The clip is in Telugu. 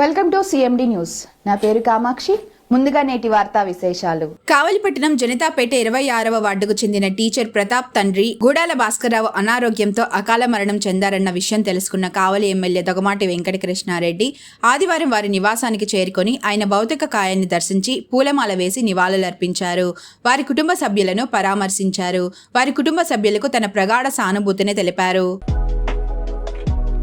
Welcome to CMD news. నా పేరు కామాక్షి. ముందుగా నేటి వార్తా విశేషాలు. కావలిపట్టణం జనతాపేట ఇరవై ఆరవ వార్డుకు చెందిన టీచర్ ప్రతాప్ తండ్రి గూడాల భాస్కర్రావు అనారోగ్యంతో అకాల మరణం చెందారన్న విషయం తెలుసుకున్న కావలి ఎమ్మెల్యే దొగమాటి వెంకటకృష్ణారెడ్డి ఆదివారం వారి నివాసానికి చేరుకొని ఆయన భౌతిక కాయాన్ని దర్శించి పూలమాల వేసి నివాళులర్పించారు. వారి కుటుంబ సభ్యులను పరామర్శించారు. వారి కుటుంబ సభ్యులకు తన ప్రగాఢ సానుభూతిని తెలిపారు.